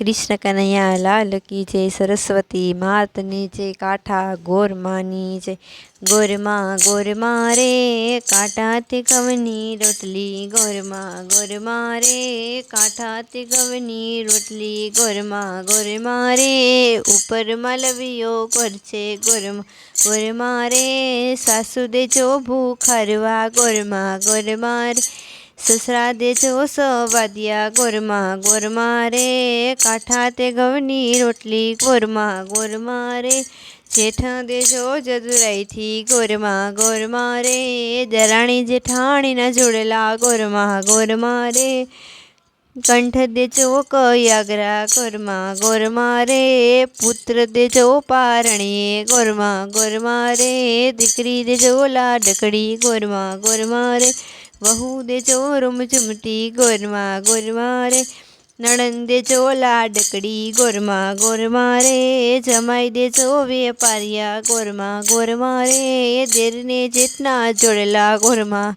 કૃષ્ણ કનૈયા લાલ કી જય, સરસ્વતી માતની જય, કાંઠા ગોરમાની જય. ગોરમા ગોરમા રે કાંઠાથી ઘઉંની રોટલી. ગોરમા ગોરમા રે કાંઠાથી ઘઉંની રોટલી. ગોરમા ગોરમા રે, ઉપર મલવિયો કરશે ગોરમા. ગોરમા રે સાસુ દેજો ભૂખરવા ગોરમા ગોરમા રે સસરા દેજો સવાદિયા ગોરમાં ગોરમાં રે, કાંઠા તે ઘઉંની રોટલી, ગોરમાં ગોરમાં રે. જેઠા દેજો જદુરાઈથી ગોરમાં ગોરમાં રે. દરાણી જેઠાણીના જોડેલા ગોરમાં ગોરમાં રે. કંઠ દેજો કયાગ્રા ગોરમાં ગોરમાં રે. પુત્ર દેજો પારણીએ ગોરમાં ગોરમાં રે. દીકરી દેજો લાડકડી ગોરમાં ગોરમાં રે. વહુ દેજો રૂમઝુમટી ગોરમાં ગોરમાં રે નણંદ ચોલા લાડકડી ગોરમાં ગોરમાં રે જમાઈ દેજો વેપારિયા ગોરમાં ગોરમાં રે દેરને જેટના જોડેલા ગોરમાં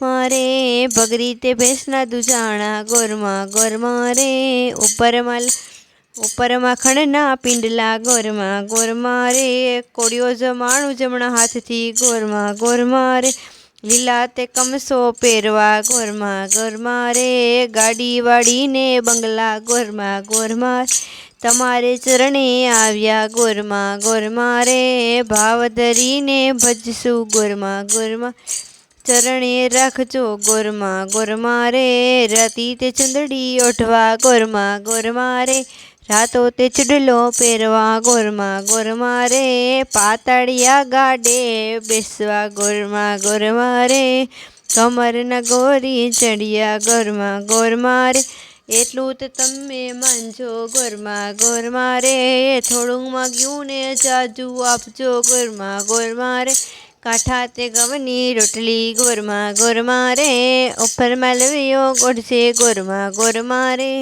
મારે, ભગરી તે ભેંસના દુજાણા ગોરમાં ગોરમાં રે ઉપરમાં ઉપરમાં ખણના પિંડલા ગોરમાં ગોરમાં રે કોળિયો જમાણું જમણા હાથથી ગોરમાં ગોરમાં રે લીલા તે કમસો પહેરવા ગોરમાં ગોરમાં રે, ગાડી વાડીને બંગલા ગોરમાં ગોરમાં. તમારે ચરણે આવ્યા ગોરમાં ગોરમાં રે, ભાવ ધરીને ભજશું ગોરમાં ગોરમાં. ચરણે રાખજો ગોરમાં, ગોરમા રે, રતી તે ચુંદડી ઓઢવા, ગોરમા ગોરમા રે, રાતો તે ચૂડલો પહેરવા, ગોરમા ગોરમા રે, પાતળિયા ગાડે બેસવા, ગોરમા ગોરમા રે, કમરના ગોરી ચડિયા, ગોરમાં, ગોરમા રે, એટલું તો તમે માનજો, ગોરમાં, ગોરમા રે, થોડું માગ્યું ને જાજુ આપજો, ગોરમા ગોરમા રે કાંઠા તે ગવની રોટલી ગોરમા ગોરમા રે ઉપર માલવીઓ ગોઢશે ગોરમા ગોરમા રે.